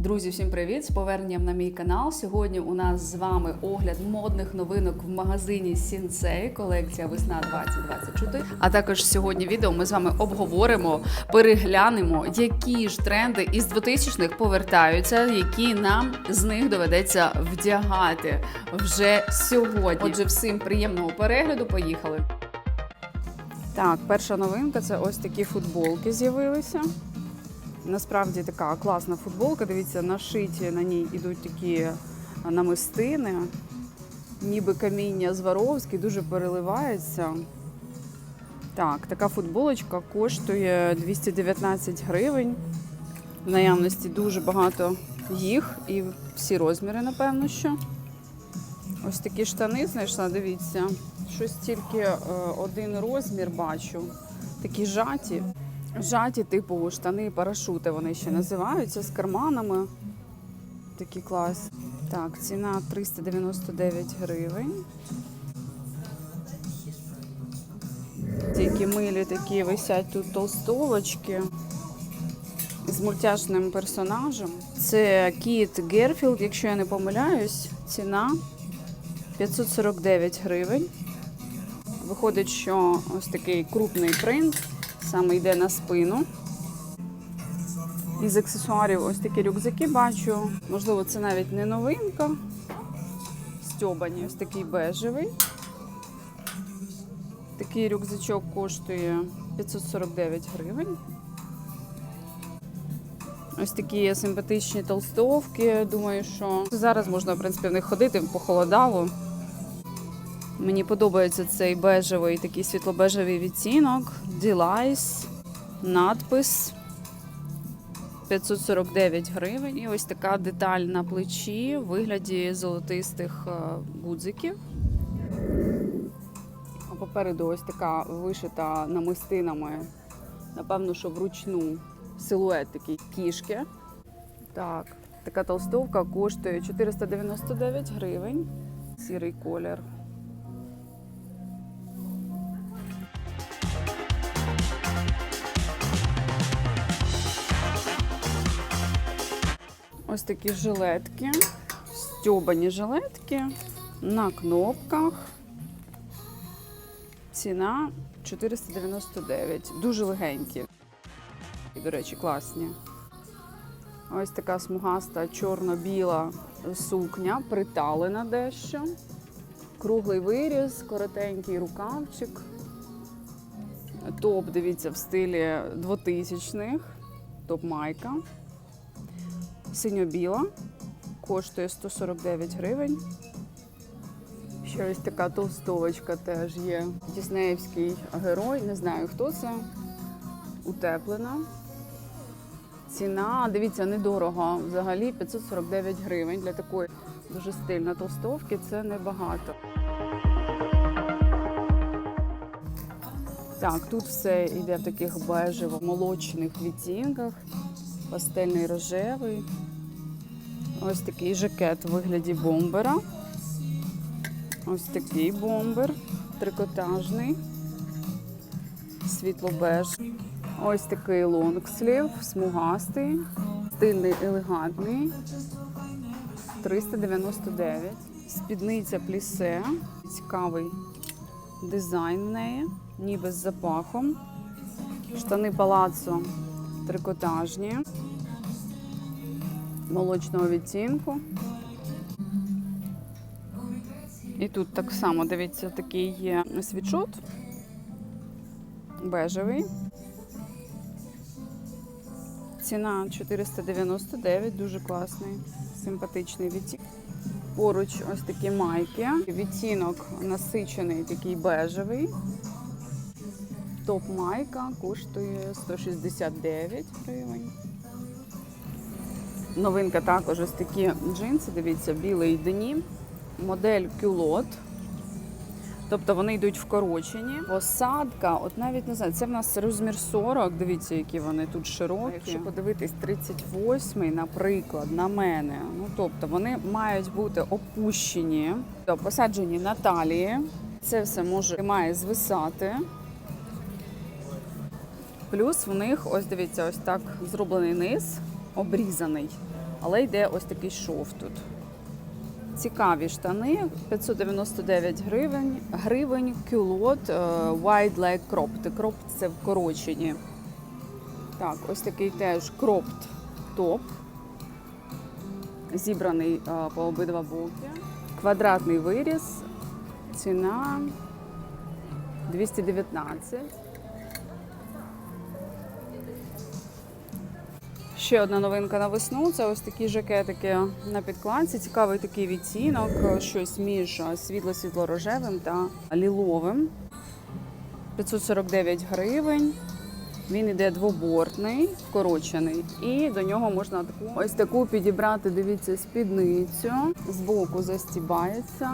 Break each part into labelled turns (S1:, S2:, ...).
S1: Друзі, всім привіт! З поверненням на мій канал. Сьогодні у нас з вами огляд модних новинок в магазині Сінсей, колекція Весна 2024. А також сьогодні відео ми з вами обговоримо, переглянемо, які ж тренди із 2000-х повертаються, які нам з них доведеться вдягати вже сьогодні. Отже, всім приємного перегляду. Поїхали. Так, перша новинка це ось такі футболки з'явилися. Насправді така класна футболка. Дивіться, нашиті на ній ідуть такі намистини, ніби каміння Зваровський, дуже переливається. Так, така футболочка коштує 219 гривень. В наявності дуже багато їх і всі розміри, напевно, що. Ось такі штани знайшла, дивіться. Щось тільки е, один розмір бачу. Такі жаті. Жаті, типу штани, парашути вони ще називаються з карманами. Такі клас. Так, ціна 399 гривень. Тільки милі такі висять тут толстовочки з мультяшним персонажем. Це Кіт Герфілд, якщо я не помиляюсь, ціна 549 гривень. Виходить, що ось такий крупний принт саме йде на спину. Із аксесуарів ось такі рюкзаки бачу. Можливо, це навіть не новинка. Стьобані, ось такий бежевий. Такий рюкзачок коштує 549 гривень. Ось такі симпатичні толстовки. Думаю, що зараз можна, в принципі, в них ходити, похолодало. Мені подобається цей бежевий, такий світло-бежевий відтінок. Delice, надпис 549 гривень. І ось така деталь на плечі в вигляді золотистих е, гудзиків. А попереду ось така вишита намистинами, напевно, що вручну силует такий кішки. Так, така толстовка коштує 499 гривень. Сірий колір. Ось такі жилетки, стьобані жилетки на кнопках. Ціна 499. Дуже легенькі. І, до речі, класні. Ось така смугаста чорно-біла сукня, приталена дещо. Круглий виріз, коротенький рукавчик. Топ, дивіться, в стилі 2000-х. Топ-майка. Синьо-біла. Коштує 149 гривень. Ще ось така толстовочка теж є. Діснеївський герой. Не знаю, хто це. Утеплена. Ціна, дивіться, недорого. Взагалі 549 гривень для такої дуже стильної толстовки. Це небагато. Так, тут все йде в таких бежево-молочних відтінках. Пастельний рожевий. Ось такий жакет у вигляді бомбера. Ось такий бомбер, трикотажний, світло-беж. Ось такий лонгслів, смугастий, стильний, елегантний. 399. Спідниця плісе. Цікавий дизайн в неї, ніби з запахом. Штани палацо трикотажні, молочного відтінку. І тут так само, дивіться, такий є світшот бежевий. Ціна 499, дуже класний, симпатичний відтінок. Поруч ось такі майки. Відтінок насичений, такий бежевий. Топ-майка коштує 169 гривень. Новинка також ось такі джинси, дивіться, білий денім. Модель кюлот. Тобто вони йдуть вкорочені. Посадка, от навіть не знаю, це в нас розмір 40. Дивіться, які вони тут широкі. Якщо подивитись 38, наприклад, на мене. Ну тобто вони мають бути опущені, тобто посаджені на талії. Це все може має звисати. Плюс в них, ось дивіться, ось так зроблений низ, обрізаний. але йде ось такий шов тут. Цікаві штани 599 гривень. Гривень кюлот е, wide leg cropped. Cropped – це вкорочені. Так, ось такий теж cropped топ. Зібраний е, по обидва боки. Квадратний виріз. Ціна 219. Ще одна новинка на весну це ось такі жакетики на підкладці. Цікавий такий відтінок, щось між світло-світло-рожевим та ліловим. 549 гривень. Він іде двобортний, вкорочений, і до нього можна таку ось таку підібрати. Дивіться, спідницю. Збоку застібається.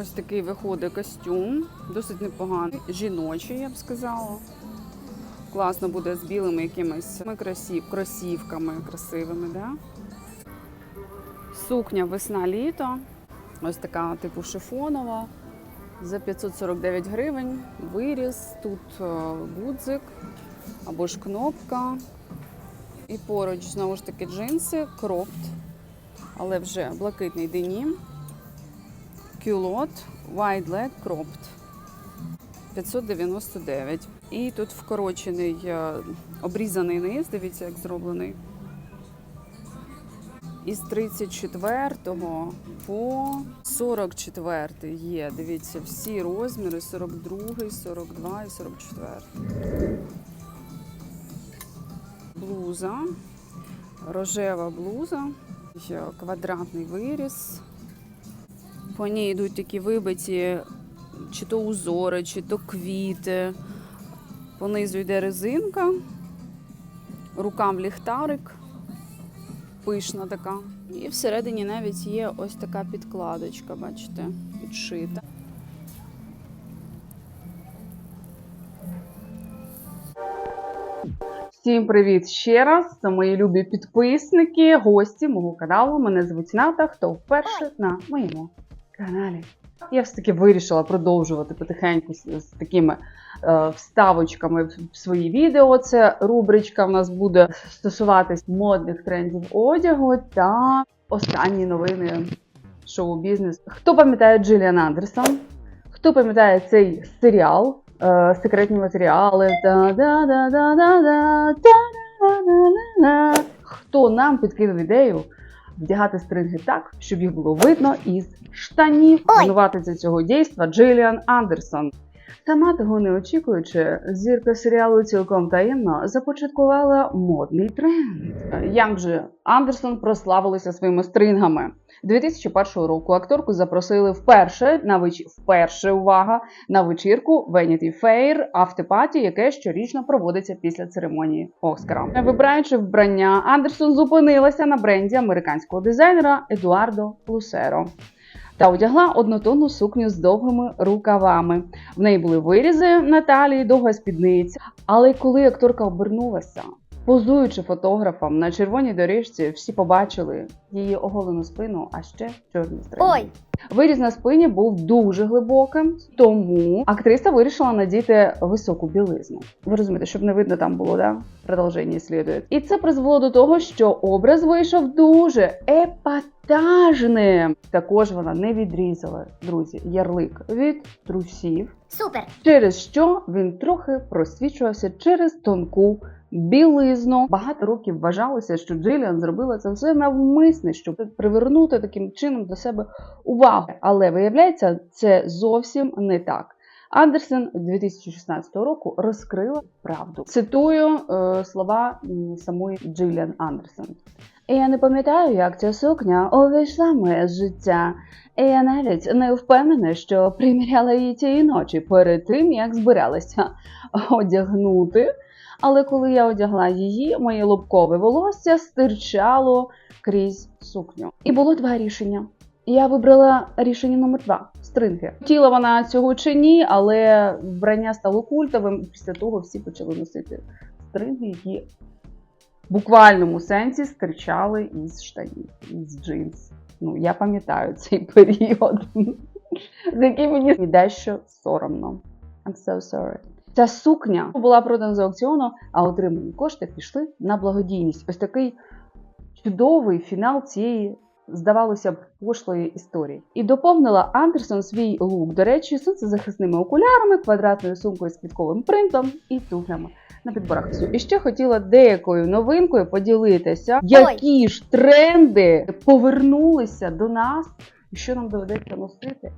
S1: Ось такий виходить костюм, досить непоганий. Жіночий, я б сказала. Класно буде з білими якимись красів, кросівками красивими. Да? Сукня весна-літо. Ось така, типу, шифонова. За 549 гривень. Виріз, тут е, гудзик або ж кнопка. І поруч знову ж таки джинси, кропт, але вже блакитний денім. Кюлот Wide Leg Cropped 599. І тут вкорочений е, обрізаний низ, дивіться, як зроблений. Із 34 по 44 є. Дивіться, всі розміри: 42, 42 і 44. Блуза, рожева блуза, квадратний виріз. По ній йдуть такі вибиті чи то узори, чи то квіти. Понизу йде резинка, рукам ліхтарик, пишна така. І всередині навіть є ось така підкладочка, бачите, підшита. Всім привіт ще раз! Це мої любі підписники, гості мого каналу. Мене звуть Ната. Хто вперше на моєму каналі. Я все таки вирішила продовжувати потихеньку з, такими е, вставочками в свої відео. Це рубричка в нас буде стосуватись модних трендів одягу та останні новини шоу-бізнесу. Хто пам'ятає Джиліан Андерсон? Хто пам'ятає цей серіал? Е, секретні матеріали. Хто нам підкинув ідею вдягати стринги так, щоб їх було видно із штанів. Винуватиця цього дійства Джиліан Андерсон. Сама того не очікуючи, зірка серіалу цілком таємно започаткувала модний тренд. Як же Андерсон прославилася своїми стрингами. 2001 року акторку запросили вперше на веч... вперше увага на вечірку Vanity Fair автопаті, яке щорічно проводиться після церемонії Оскара. Вибираючи вбрання, Андерсон зупинилася на бренді американського дизайнера Едуардо Лусеро. Та одягла однотонну сукню з довгими рукавами. В неї були вирізи на талії, довга спідниця. Але коли акторка обернулася, позуючи фотографам на червоній доріжці, всі побачили її оголену спину, а ще чорні стрини.
S2: Ой,
S1: Виріз на спині був дуже глибоким, тому актриса вирішила надіти високу білизну. Ви розумієте, щоб не видно там було, да? Продовження слідує. І це призвело до того, що образ вийшов дуже епатажним. Також вона не відрізала, друзі, ярлик від трусів,
S2: супер!
S1: через що він трохи просвічувався через тонку білизну. Багато років вважалося, що Джиліан зробила це все навмисне, щоб привернути таким чином до себе увагу. Але виявляється, це зовсім не так. Андерсен 2016 року розкрила правду. Цитую е, слова самої Джиліан Андерсен. Я не пам'ятаю, як ця сукня увійшла в моє життя. І я навіть не впевнена, що приміряла її тієї ночі перед тим, як збиралася одягнути. Але коли я одягла її, моє лобкове волосся стирчало крізь сукню. І було два рішення. Я вибрала рішення номер два стринги. Хотіла вона цього чи ні, але вбрання стало культовим. Після того всі почали носити стринги, які в буквальному сенсі стирчали із штанів, із джинс. Ну, я пам'ятаю цей період, за який мені дещо соромно. I'm so sorry. Ця сукня була продана з аукціону, а отримані кошти пішли на благодійність. Ось такий чудовий фінал цієї, здавалося б, пошлої історії. І доповнила Андерсон свій лук, до речі, сонцезахисними окулярами, квадратною сумкою з квітковим принтом і туфлями на підборах. І ще хотіла деякою новинкою поділитися, які ж тренди повернулися до нас, і що нам доведеться носити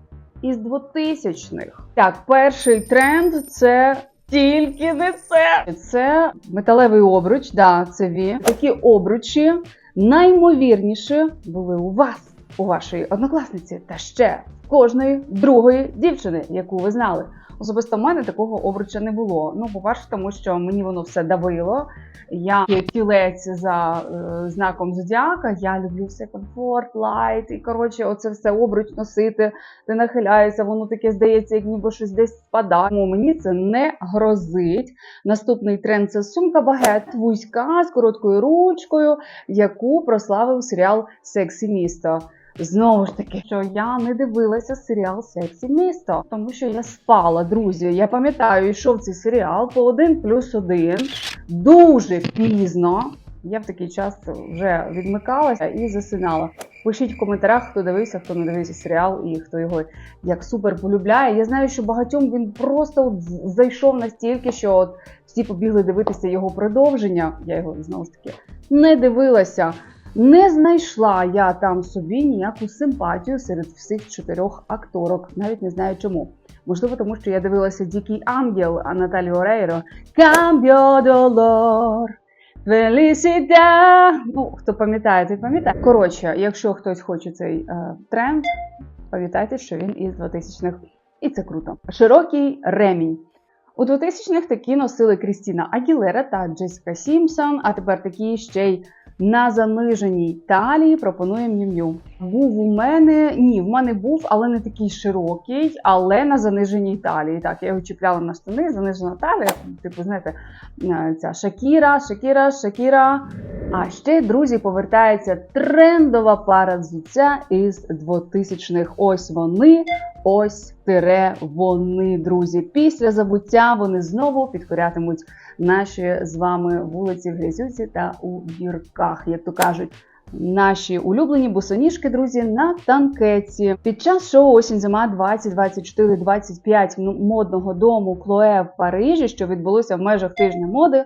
S1: із 2000-х. Так, перший тренд це. Тільки не це. Це металевий обруч, да, це він. Такі обручі наймовірніше були у вас, у вашої однокласниці, та ще кожної другої дівчини, яку ви знали. Особисто в мене такого обруча не було. Ну, по-перше, тому що мені воно все давило. Я тілець за е, знаком зодіака. Я люблю все комфорт, лайт. І коротше, оце все обруч носити. Ти нахиляєшся, воно таке здається, як ніби щось десь спадає. Тому мені це не грозить. Наступний тренд це сумка багет, вузька з короткою ручкою, яку прославив серіал Сексі місто. Знову ж таки, що я не дивилася серіал Сексі місто, тому що я спала, друзі. Я пам'ятаю, йшов цей серіал по один плюс один дуже пізно. Я в такий час вже відмикалася і засинала. Пишіть в коментарях, хто дивився, хто не дивився серіал і хто його як супер полюбляє. Я знаю, що багатьом він просто от зайшов настільки, що от всі побігли дивитися його продовження. Я його знову ж таки не дивилася. Не знайшла я там собі ніяку симпатію серед всіх чотирьох акторок. Навіть не знаю чому. Можливо, тому що я дивилася Дикий ангел а Наталі Орейро. Cambio dolor, felicità. Ну, хто пам'ятає, той пам'ятає. Коротше, якщо хтось хоче цей е, тренд, пам'ятайте, що він із 2000-х. І це круто. Широкий ремінь. У 2000-х такі носили Крістіна Агілера та Джесіка Сімпсон, а тепер такі ще й на заниженій талії пропонує М'ю-М'ю. Був у мене, ні, в мене був, але не такий широкий, але на заниженій талії. Так, я його чіпляла на штани, занижена талія, типу, знаєте, е, ця Шакіра, Шакіра, Шакіра. А ще, друзі, повертається трендова пара взуття із 2000-х. Ось вони, ось тире вони, друзі. Після забуття вони знову підкорятимуть наші з вами вулиці в Грязюці та у гірках, як то кажуть. Наші улюблені босоніжки, друзі, на танкеті. Під час шоу осінь зима 2024 25 модного дому Клое в Парижі, що відбулося в межах тижня моди.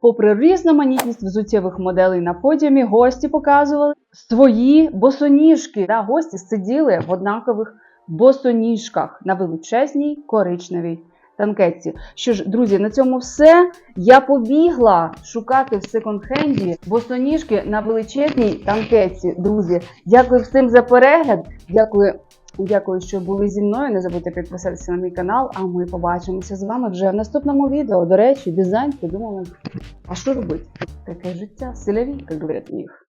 S1: Попри різноманітність взуттєвих моделей на подіумі, гості показували свої босоніжки. Да, гості сиділи в однакових босоніжках на величезній коричневій танкетці. Що ж, друзі, на цьому все. Я побігла шукати в секонд-хенді босоніжки на величезній танкетці. Друзі, дякую всім за перегляд. Дякую. Дякую, що були зі мною. Не забудьте підписатися на мій канал, а ми побачимося з вами вже в наступному відео. До речі, дизайн придумали. А що робити? Таке життя селяві, як говорять у.